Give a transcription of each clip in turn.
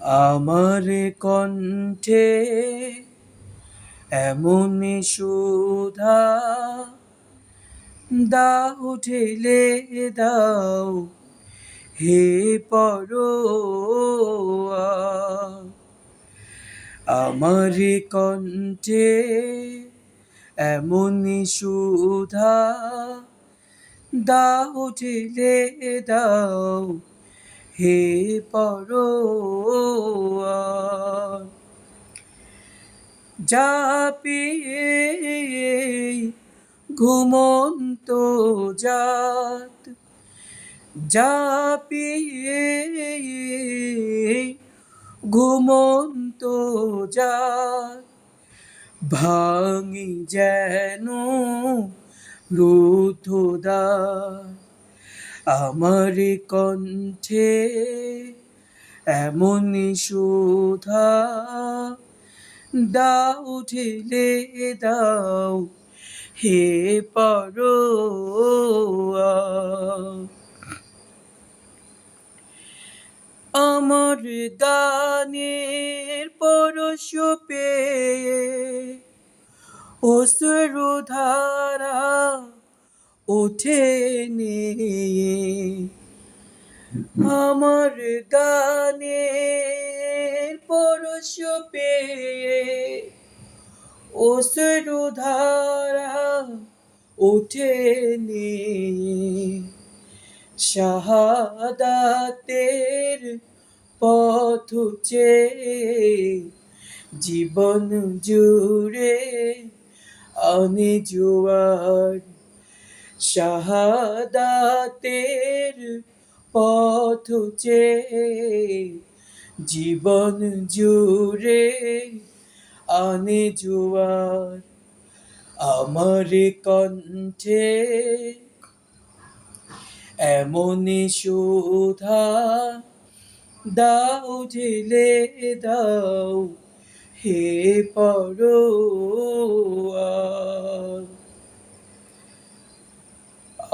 আমার কণ্ঠে এমন সুধা দাও ঢেলে দাও, হে পর আমার কণ্ঠে এমন সুধা দাও ঢেলে দাও হে পর ঘুমন্ত জাত যাপিয়ে ঘুমন্ত জাত ভাঙি যেন রুদ্ধদ্বার। আমার কণ্ঠে এমন সুধা দাও ঢেলে দাও হে পর আমার গানের পরশ পেয়ে অশ্রুধারা ওঠে নে আমার গানে পরশ পেয়ে অশ্রুধারা ওঠে নে শাহাদাতের পথ জীবন জুড়ে আনে জোয়ার শাহাদাতের পথ চেয়ে জীবন জুড়ে আনে জোয়ার আমার কণ্ঠে। এমন সুধা দাও ঢেলে দাও, হে পর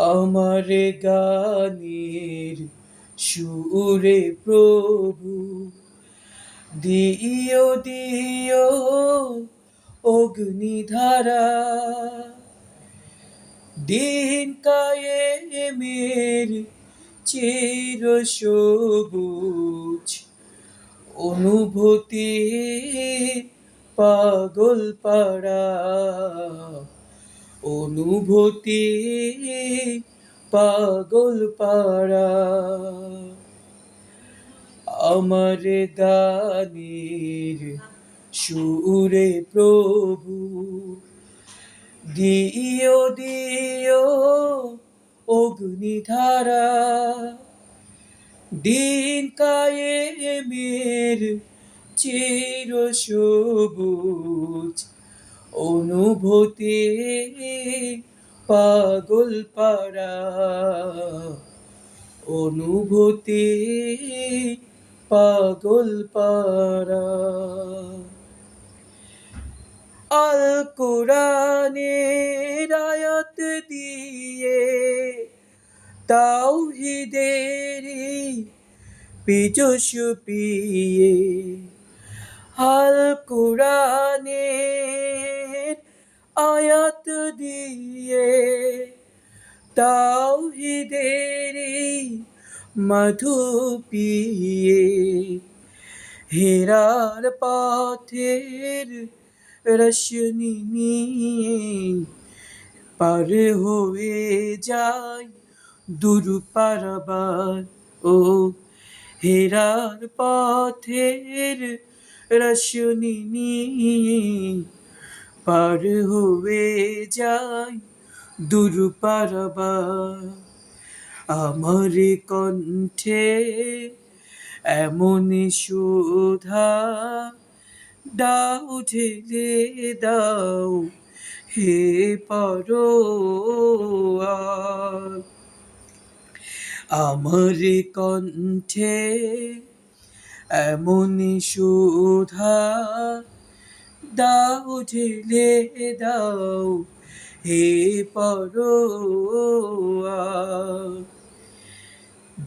আমার গানের সুরে প্রভু দিও দিও অগ্নিধারা। দিন কায়েমের চির সবুজ অনুভূতি পাগল পাড়া। অনুভূতি পাগল পাড়া। আমার গানের সুরে প্রভু, দিও দিও অগ্নিধারা। দিন কায়ে মের চির সবুজ অনুভূতি পাগল পাড়া। অনুভূতি পাগল পাড়া। আল কোরআনের আয়াত দিয়ে তাওহিদেরই পিছু পিয়ে আল কোরআনের আয়াত দিয়ে তাওহিদেরই মধু পিয়ে হেরার পথের রশনি নিয়ে পার হয়ে যায় দূর পারাবার। ও হেরার পথের রশনি নিয়ে পার হয়ে যায় দূর পারাবার আমার কণ্ঠে এমন সুধা, দাও ঢেলে দাও, হে পর আমার কণ্ঠে এমন সুধা দাও ঢেলে দাও হে পর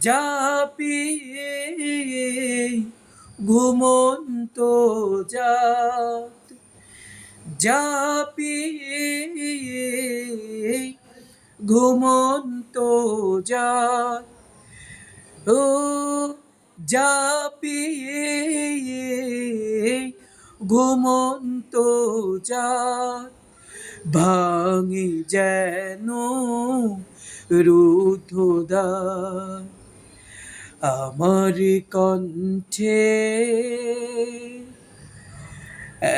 যা পিয়ে ঘুমন্ত জাত জাপিয়ে ঘুমন্ত জাত। ও জাপিয়ে ঘুমন্ত জাত ভাঙি যেন রুদ্ধদ্বার। আমার কণ্ঠে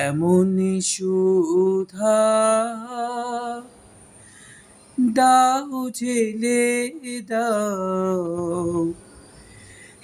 এমনই সুধা দাও ঝেলে দাও।